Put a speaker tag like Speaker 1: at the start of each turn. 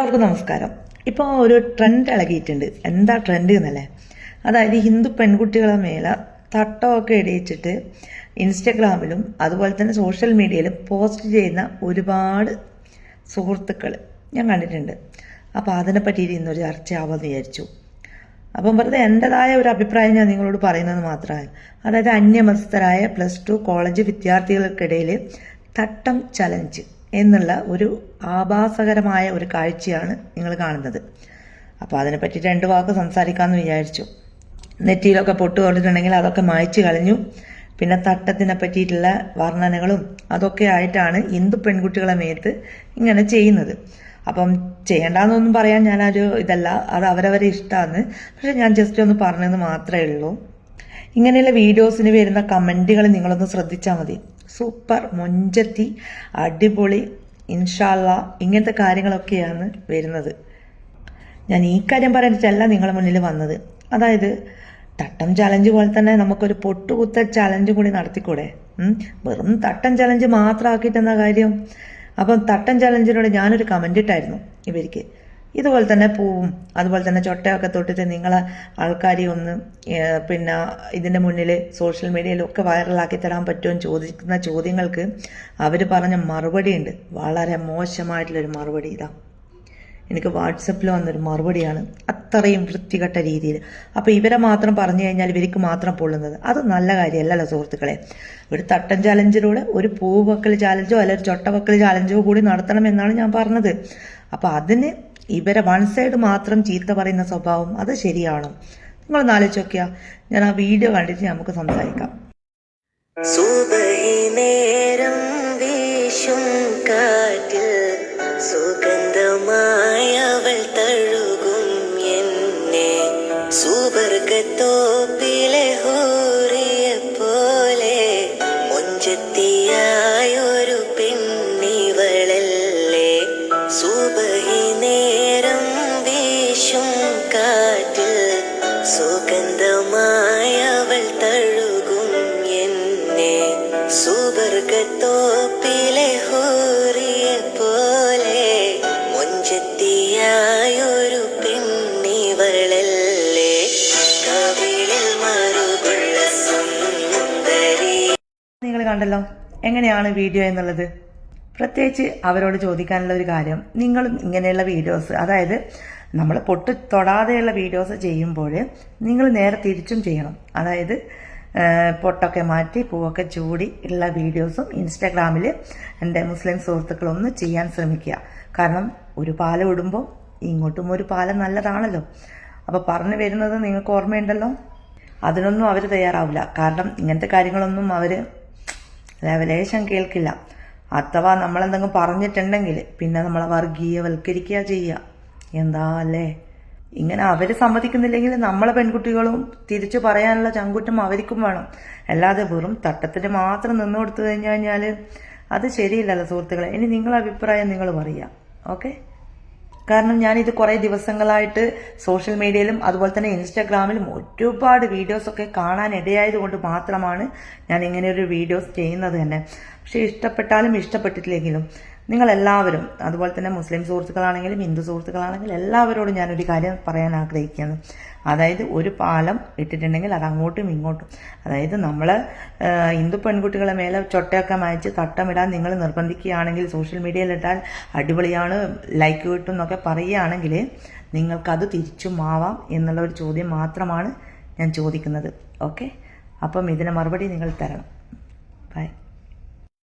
Speaker 1: എല്ലാവർക്കും നമസ്കാരം. ഇപ്പോൾ ഒരു ട്രെൻഡ് ഇളകിയിട്ടുണ്ട്. എന്താ ട്രെൻഡ് എന്നല്ലേ? അതായത് ഹിന്ദു പെൺകുട്ടികളെ മേലെ തട്ടമൊക്കെ ഇടിയിച്ചിട്ട് ഇൻസ്റ്റഗ്രാമിലും അതുപോലെ തന്നെ സോഷ്യൽ മീഡിയയിലും പോസ്റ്റ് ചെയ്യുന്ന ഒരുപാട് സുഹൃത്തുക്കൾ ഞാൻ കണ്ടിട്ടുണ്ട്. അപ്പോൾ അതിനെ പറ്റിയിട്ട് ഇന്നൊരു ചർച്ചയാവാമെന്ന് വിചാരിച്ചു. അപ്പം വെറുതെ എന്റെതായ ഒരു അഭിപ്രായം ഞാൻ നിങ്ങളോട് പറയുന്നത് മാത്രമാണ്. അതായത് അന്യമതസ്ഥരായ പ്ലസ് ടു കോളേജ് വിദ്യാർത്ഥികൾക്കിടയിൽ തട്ടം ചലഞ്ച് എന്നുള്ള ഒരു ആഭാസകരമായ ഒരു കാഴ്ചയാണ് നിങ്ങൾ കാണുന്നത്. അപ്പോൾ അതിനെപ്പറ്റി രണ്ട് വാക്ക് സംസാരിക്കാമെന്ന് വിചാരിച്ചു. നെറ്റിയിലൊക്കെ പൊട്ട് കൊണ്ടിട്ടുണ്ടെങ്കിൽ അതൊക്കെ മായ്ച്ച് കളഞ്ഞു. പിന്നെ തട്ടത്തിനെ പറ്റിയിട്ടുള്ള വർണനകളും അതൊക്കെ ആയിട്ടാണ് ഹിന്ദു പെൺകുട്ടികളെ മേത്ത് ഇങ്ങനെ ചെയ്യുന്നത്. അപ്പം ചെയ്യണ്ടെന്നൊന്നും പറയാൻ ഞാനൊരു ഇതല്ല. അത് അവരവരെ ഇഷ്ടമാണ് പക്ഷെ ഞാൻ ജസ്റ്റ് ഒന്ന് പറഞ്ഞെന്ന് മാത്രമേ ഉള്ളൂ. ഇങ്ങനെയുള്ള വീഡിയോസിന് വരുന്ന കമന്റുകൾ നിങ്ങളൊന്ന് ശ്രദ്ധിച്ചാൽ മതി. സൂപ്പർ മൊഞ്ചത്തി അടിപൊളി ഇൻഷാല്ല ഇങ്ങനത്തെ കാര്യങ്ങളൊക്കെയാണ് വരുന്നത്. ഞാൻ ഈ കാര്യം പറഞ്ഞിട്ടല്ല നിങ്ങളുടെ മുന്നിൽ വന്നത്. അതായത് തട്ടം ചലഞ്ച് പോലെ തന്നെ നമുക്കൊരു പൊട്ടുകുത്ത ചലഞ്ച് കൂടി നടത്തിക്കൂടെ? വെറും തട്ടം ചലഞ്ച് മാത്രമാക്കിയിട്ടെന്ന കാര്യം? അപ്പം തട്ടം ചലഞ്ചിനോട് ഞാനൊരു കമന്റ് ഇട്ടായിരുന്നു ഇവർക്ക്. ഇതുപോലെ തന്നെ പൂവും അതുപോലെ തന്നെ ചൊട്ടയൊക്കെ തൊട്ടിട്ട് നിങ്ങൾ ആൾക്കാരെ ഒന്ന് പിന്നെ ഇതിന്റെ മുന്നിൽ സോഷ്യൽ മീഡിയയിലൊക്കെ വൈറലാക്കി തരാൻ പറ്റുമോ എന്ന് ചോദിക്കുന്ന ചോദ്യങ്ങൾക്ക് അവർ പറഞ്ഞ മറുപടി ഉണ്ട് വളരെ മോശമായിട്ടുള്ളൊരു മറുപടി ഇതാ. എനിക്ക് വാട്സപ്പിൽ വന്നൊരു മറുപടിയാണ് അത്രയും വൃത്തികെട്ട രീതിയിൽ അപ്പോൾ ഇവരെ മാത്രം പറഞ്ഞു കഴിഞ്ഞാൽ ഇവർക്ക് മാത്രം പൊള്ളുന്നത്. അത് നല്ല കാര്യമല്ലല്ലോ സുഹൃത്തുക്കളെ. ഒരു തട്ടൻ ചലഞ്ചിലൂടെ ഒരു പൂവക്കൽ ചാലഞ്ചോ അല്ലെങ്കിൽ ഒരു ചൊട്ടവക്കൽ ചാലഞ്ചോ കൂടി നടത്തണം എന്നാണ് ഞാൻ പറഞ്ഞത്. അപ്പോൾ അതിന് ഇവരെ വൺ സൈഡ് മാത്രം ചീത്ത പറയുന്ന സ്വഭാവം അത് ശരിയാണോ? നിങ്ങൾ ആലോചിച്ച് നോക്കിയാ ഞാൻ ആ വീഡിയോ കണ്ടിട്ട് നമുക്ക് സംസാരിക്കാം.
Speaker 2: നേരം പെണ്ണിവളല്ലേ. സുബഹി സുവർഗത്തോപ്പിലെ ഹൂറിയെ പോലെ മൊഞ്ചത്തിയായൊരു പെണ്ണിവളല്ലേ? കവിളിൽ മറുകുള്ള സുന്ദരി.
Speaker 1: നിങ്ങൾ കണ്ടല്ലോ എങ്ങനെയാണ് വീഡിയോ എന്നുള്ളത്. പ്രത്യേകിച്ച് അവരോട് ചോദിക്കാനുള്ള ഒരു കാര്യം നിങ്ങളും ഇങ്ങനെയുള്ള വീഡിയോസ് അതായത് നമ്മൾ പൊട്ട് തൊടാതെയുള്ള വീഡിയോസ് ചെയ്യുമ്പോൾ നിങ്ങൾ നേരെ തിരിച്ചും ചെയ്യണം. അതായത് പൊട്ടൊക്കെ മാറ്റി പൂവൊക്കെ ചൂടി ഉള്ള വീഡിയോസും ഇൻസ്റ്റാഗ്രാമിൽ എന്റെ മുസ്ലിം സുഹൃത്തുക്കളൊന്ന് ചെയ്യാൻ ശ്രമിക്കുക. കാരണം ഒരു പാലം ഇടുമ്പോൾ ഇങ്ങോട്ടും ഒരു പാലം നല്ലതാണല്ലോ. അപ്പോൾ പറഞ്ഞു വരുന്നത് നിങ്ങൾക്ക് ഓർമ്മയുണ്ടല്ലോ? അതിനൊന്നും അവർ തയ്യാറാവില്ല. കാരണം ഇങ്ങനത്തെ കാര്യങ്ങളൊന്നും അവർ ലേവലേശം കേൾക്കില്ല. അഥവാ നമ്മളെന്തെങ്കിലും പറഞ്ഞിട്ടുണ്ടെങ്കിൽ പിന്നെ നമ്മളെ വർഗീയവൽക്കരിക്കുക ചെയ്യുക. എന്താ അല്ലേ? ഇങ്ങനെ അവർ സമ്മതിക്കുന്നില്ലെങ്കിൽ നമ്മളെ പെൺകുട്ടികളും തിരിച്ചു പറയാനുള്ള ചങ്കുറ്റം അവർക്കും വേണം. അല്ലാതെ വെറും തട്ടത്തിന് മാത്രം നിന്ന് കൊടുത്തു കഴിഞ്ഞു കഴിഞ്ഞാൽ അത് ശരിയില്ലല്ലോ സുഹൃത്തുക്കളെ. ഇനി നിങ്ങളെ അഭിപ്രായം നിങ്ങൾ പറയാം ഓക്കെ? കാരണം ഞാനിത് കുറേ ദിവസങ്ങളായിട്ട് സോഷ്യൽ മീഡിയയിലും അതുപോലെ തന്നെ ഇൻസ്റ്റാഗ്രാമിലും ഒരുപാട് വീഡിയോസൊക്കെ കാണാൻ ഇടയായത് കൊണ്ട് മാത്രമാണ് ഞാൻ ഇങ്ങനെ ഒരു വീഡിയോസ് ചെയ്യുന്നത് തന്നെ. പക്ഷേ ഇഷ്ടപ്പെട്ടാലും ഇഷ്ടപ്പെട്ടിട്ടില്ലെങ്കിലും നിങ്ങളെല്ലാവരും അതുപോലെ തന്നെ മുസ്ലിം സുഹൃത്തുക്കളാണെങ്കിലും ഹിന്ദു സുഹൃത്തുക്കളാണെങ്കിലും എല്ലാവരോടും ഞാനൊരു കാര്യം പറയാൻ ആഗ്രഹിക്കുന്നു അതായത് ഒരു പാലം ഇട്ടിട്ടുണ്ടെങ്കിൽ അത് അങ്ങോട്ടും ഇങ്ങോട്ടും. അതായത് നമ്മൾ ഹിന്ദു പെൺകുട്ടികളെ മേലെ ചൊട്ടയൊക്കെ മായച്ച് തട്ടമിടാൻ നിങ്ങൾ നിർബന്ധിക്കുകയാണെങ്കിൽ സോഷ്യൽ മീഡിയയിലിട്ടാൽ അടിപൊളിയാണ് ലൈക്ക് കിട്ടും എന്നൊക്കെ പറയുകയാണെങ്കിൽ നിങ്ങൾക്കത് തിരിച്ചും ആവാം എന്നുള്ള ഒരു ചോദ്യം മാത്രമാണ് ഞാൻ ചോദിക്കുന്നത്. ഓക്കെ? അപ്പം ഇതിന് മറുപടി നിങ്ങൾ തരണം. ബൈ.